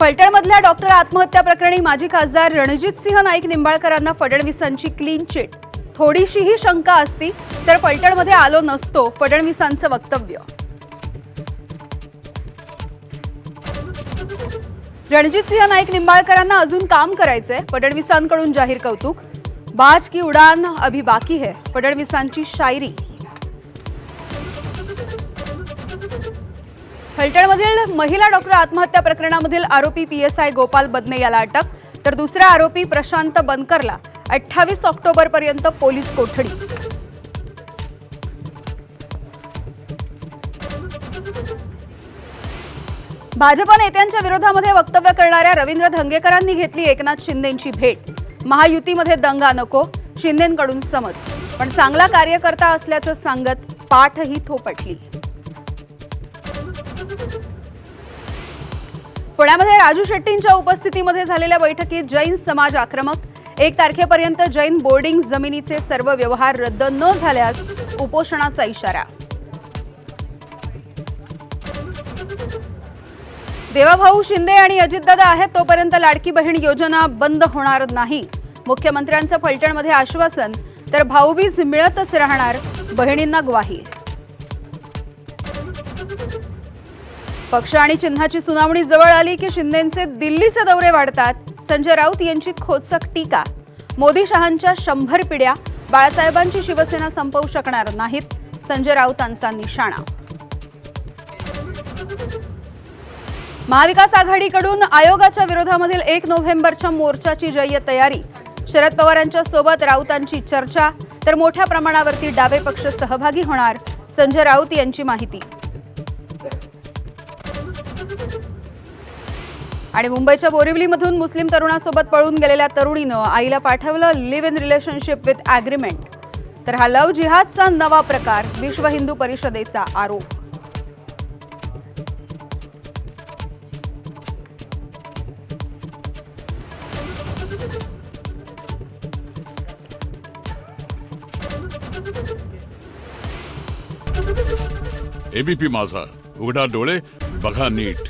फलटणमधल्या doctor आत्महत्या प्रकरणी माजी खासदार रणजितसिंह नाईक निंबाळकरांना फडणवीसांची क्लीन चिट थोडीशीही शंका असती तर फलटणमध्ये आलो नसतो फडणवीसांचं वक्तव्य. रणजितसिंह नाईक निंबाळकरांना अजून काम करायचंय फडणवीसांकडून जाहीर कौतुक. बाज की उडान अभी बाकी है फडणवीसांची शायरी. फलटणमधील महिला डॉक्टर आत्महत्या प्रकरणामधील आरोपी P S I Gopal Badne याला अटक. तर दुसरा आरोपी प्रशांत बनकरला अठ्ठावीस ऑक्टोबरपर्यंत पोलीस कोठडी. भाजप नेत्यांच्या विरोधामध्ये वक्तव्य करणाऱ्या रवींद्र धंगेकरांनी घेतली एकनाथ शिंदेंची भेट. महायुतीमध्ये दंगा नको शिंदेंकडून समज. पण चांगला कार्यकर्ता असल्याचं सांगत पाठही थोपटली. पुण्यामध्ये राजू शेट्टींच्या उपस्थितीमध्ये झालेल्या बैठकीत जैन समाज आक्रमक. एक तारखेपर्यंत जैन बोर्डिंग जमिनीचे सर्व व्यवहार रद्द न झाल्यास उपोषणाचा इशारा. देवाभाऊ शिंदे आणि अजितदादा आहेत तोपर्यंत लाडकी बहीण योजना बंद होणार नाही. मुख्यमंत्र्यांचं फलटणमध्ये आश्वासन तर भाऊबीज मिळतच राहणार बहिणींना ग्वाही. पक्ष आणि चिन्हाची सुनावणी जवळ आली की शिंदेचे दिल्लीचे दौरे वाढतात. संजय राऊत यांची खोचक टीका. मोदी शहांच्या शंभर पिढ्या बाळासाहेबांची शिवसेना संपवू शकणार नाहीत संजय राऊतांचा निशाणा. महाविकास आघाडीकडून आयोगाच्या विरोधामधील एक नोव्हेंबरच्या मोर्चाची जय्य तयारी. शरद पवारांच्या सोबत राऊतांची चर्चा तर मोठ्या प्रमाणावरती डावे पक्ष सहभागी होणार संजय राऊत यांची माहिती. आणि मुंबईच्या बोरिवलीमधून मुस्लिम तरुणासोबत पळून गेलेल्या तरुणीनं आईला पाठवलं live in relationship with agreement तर हा लव जिहादचा नवा प्रकार विश्व हिंदू परिषदेचा आरोप. एबीपी माझा. उघडा डोळे बघा नीट.